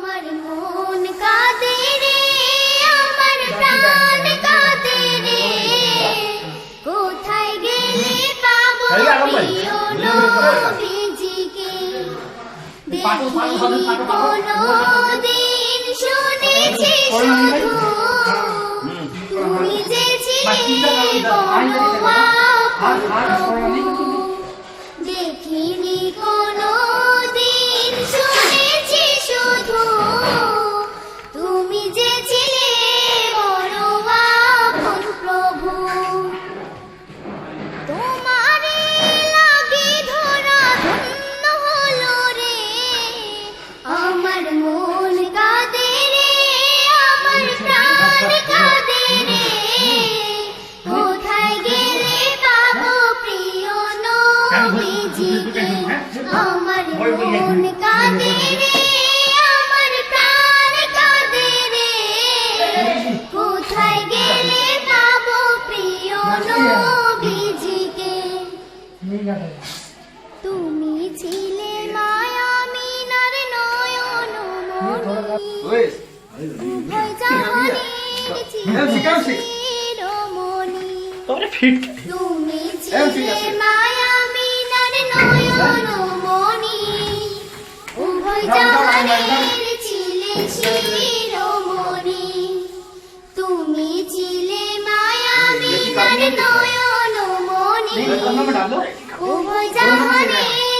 আমার মন কাঁদে রে আমার প্রাণ কাঁদে রে কোথায় গেলে পাবো প্রিয় নবীজিকে দেখিনি কোনো দিন শুনেছি শুধু তুমি যে ছিলে বড় আমার মন কাঁদে রে আমার প্রাণ কাঁদে রে। কোথায় গেলে পাবো প্রিয় নবীজিকে? তুমি ছিলে মায়া মিনার নয়ন মনি উভয় জাহানের ছিলে শিরোমণি তুমি ছিলে মায়া মিনার নয়ন তুমি ছিলে মায়া মিনার নয়ন মনি উভয় জাহানের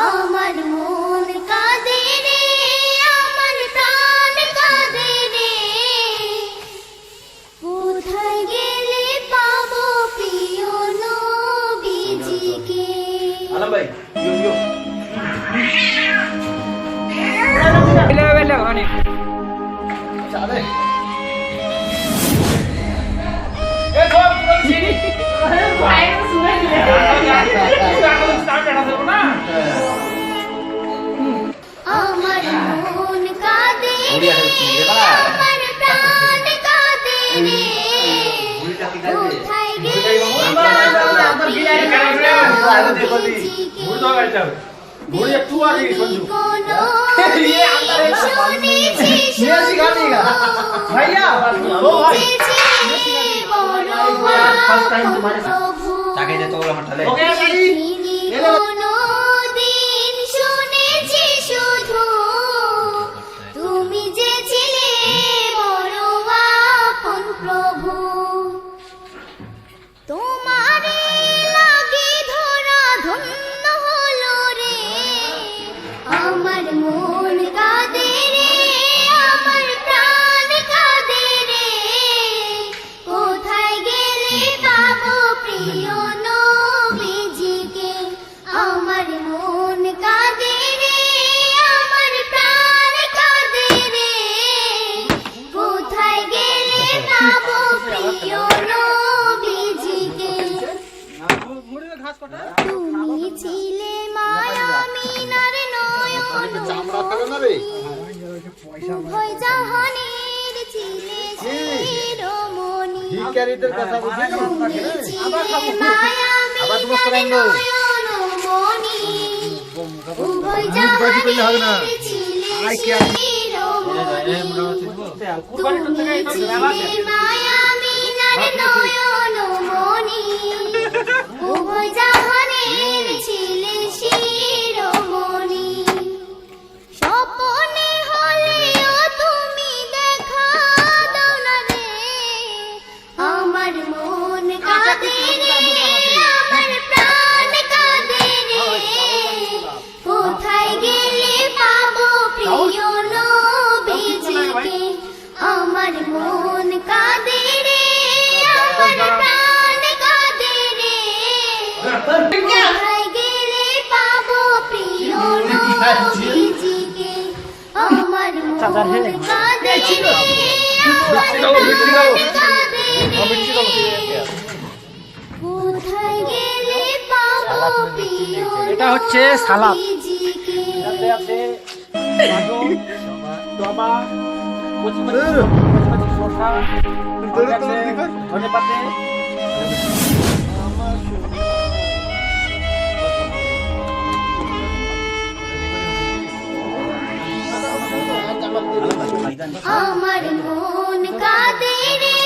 আমার মন প্রিয় নবীজিকে ঘুরে একটু আগে সঞ্জু ভাইয়া ও ভাই ফার্স্ট টাইম তোমারে তাকে দে তো আমার ঠালে দিন তুমি ছিলে মায়া মিনার নয়ন উভয় জাহানের ছিলে শিরোমণি। ভিখারিদের কথা বুঝি তুমি ছিলে মায়া জাহানের ছিলে শিরোমণি। নয়ন মনি উভয় জাহানের ছিলে এটা হচ্ছে সালাদ এটাতে আছে টমা শসা ধনে পাতে আমার মন কাদের